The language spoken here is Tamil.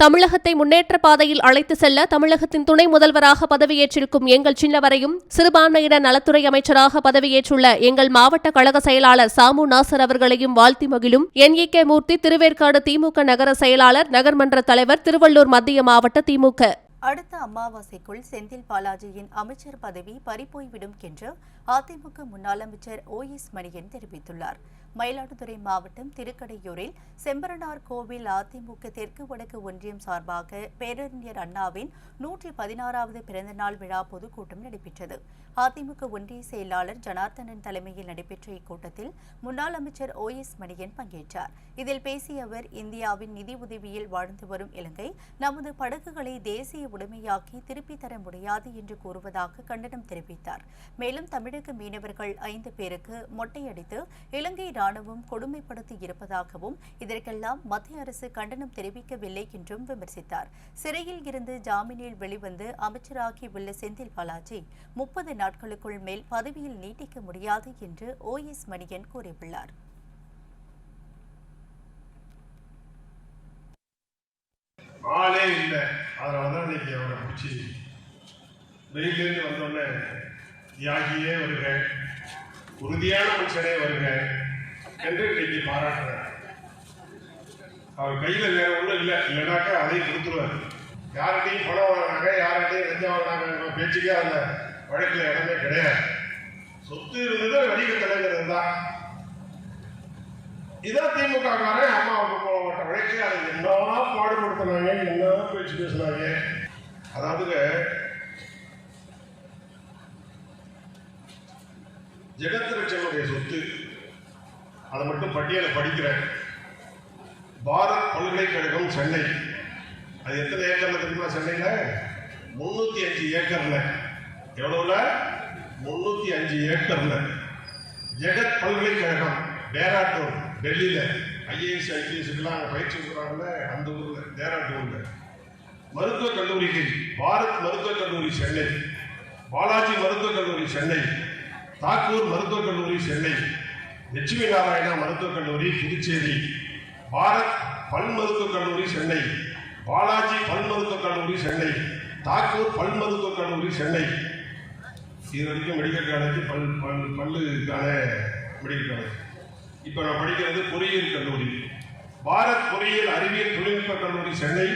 தமிழகத்தை முன்னேற்ற பாதையில் அழைத்து செல்ல தமிழகத்தின் துணை முதல்வராக பதவியேற்றிருக்கும் எங்கள் சின்னவரையும் சிறுபான்மையினர் நலத்துறை அமைச்சராக பதவியேற்றுள்ள எங்கள் மாவட்ட கழக செயலாளர் சாமு நாசர் அவர்களையும் வாழ்த்தி மகிழும் என்இகே மூர்த்தி திருவேற்காடு திமுக நகர செயலாளர் நகர்மன்ற தலைவர் திருவள்ளூர் மத்திய மாவட்ட திமுக. அடுத்த அமாவாசைக்குள் செந்தில் பாலாஜியின் அமைச்சர் பதவி பறிபோய்விடும் என்று அதிமுக முன்னாள் அமைச்சர் ஓ எஸ் மணியன் தெரிவித்துள்ளார். மயிலாடுதுறை மாவட்டம் திருக்கடையூரில் செம்பரனார் கோவில் அதிமுக தெற்கு வடக்கு ஒன்றியம் சார்பாக பேரறிஞர் அண்ணாவின் நூற்றி பதினாறாவது பிறந்தநாள் விழா பொதுக்கூட்டம் நடைபெற்றது. அதிமுக ஒன்றிய செயலாளர் ஜனார்த்தனன் தலைமையில் நடைபெற்ற இக்கூட்டத்தில் முன்னாள் அமைச்சர் ஓ எஸ் மணியன் பங்கேற்றார். இதில் பேசிய அவர் இந்தியாவின் நிதி உதவியில் வாழ்ந்து வரும் இலங்கை நமது படகுகளை தேசிய உடைமையாக்கி திருப்பித் தர முடியாது என்று கூறுவதாக கண்டனம் தெரிவித்தார். மேலும் தமிழக மீனவர்கள் ஐந்து பேருக்கு மொட்டையடித்து இலங்கை ராணுவம் கொடுமைப்படுத்தி இருப்பதாகவும் இதற்கெல்லாம் மத்திய அரசு கண்டனம் தெரிவிக்கவில்லை என்றும் விமர்சித்தார். சிறையில் இருந்து ஜாமீனில் வெளிவந்து அமைச்சராகியுள்ள செந்தில் பாலாஜி முப்பது நாட்களுக்குள் மேல் பதவியில் நீட்டிக்க முடியாது என்று ஓ எஸ் மணியன் கூறியுள்ளார். ஆளே இல்லை. அதனால தான் இன்னைக்கு அவரை பிடிச்சி வெளியிலேருந்து வந்தோடனே தியாகியே வருக உறுதியான மனுஷனே வருக என்று இன்னைக்கு பாராட்டுறார் அவர் கையில் வேற ஒன்றும் இல்லை. இல்லைனாக்கா அதையும் கொடுத்துருவார். யார்கிட்டையும் பணம் வாங்கினாங்க யார்கிட்டையும் லஞ்சம் வாங்கினாங்க பேச்சுக்கே அந்த வழக்கில் இடமே கிடையாது. சொத்து இருந்தது வணிக தலைங்கிறது தான் இதான் திமுக காரன் அம்மாவுக்கு போக மாட்ட வழக்கு. அதை என்ன பாடுபடுத்தினாங்க என்ன பேச்சு பேசினாங்க. அதாவது ஜெகத்ரட்சனுடைய சொத்து. அதை மட்டும் பட்டியலை படிக்கிறேன். பாரத் பல்கலைக்கழகம் சென்னை. அது எத்தனை ஏக்கர்ல தெரியுமா சென்னையில்? முன்னூத்தி அஞ்சு ஏக்கர்ல. எவ்வளவுல? முன்னூத்தி அஞ்சு ஏக்கர்ல. ஜெகத் பல்கலைக்கழகம் டேராட்டூர் டெல்லியில. ஐஏஎஸ் ஐபிஎஸ்க்குலாம் அங்கே பயிற்சி கொடுக்குறாங்கல்ல அந்த ஊர்ல டேராட்டூர்ல மருத்துவக் கல்லூரிக்கு பாரத் மருத்துவக் கல்லூரி சென்னை. பாலாஜி மருத்துவக் கல்லூரி சென்னை. தாக்கூர் மருத்துவக் கல்லூரி சென்னை. லட்சுமி நாராயணா மருத்துவக் கல்லூரி புதுச்சேரி. பாரத் பல் மருத்துவக் கல்லூரி சென்னை. பாலாஜி பல் மருத்துவக் கல்லூரி சென்னை. தாக்கூர் பல் மருத்துவக் கல்லூரி சென்னை. இது வரைக்கும் மெடிக்கல் காலேஜ் பல் பல் பல்லுக்கான மெடிக்கல் காலேஜ் இப்போ நான் படிக்கிறது பொறியியல் கல்லூரி. பாரத் பொறியியல் அறிவியல் தொழில்நுட்ப கல்லூரி சென்னை.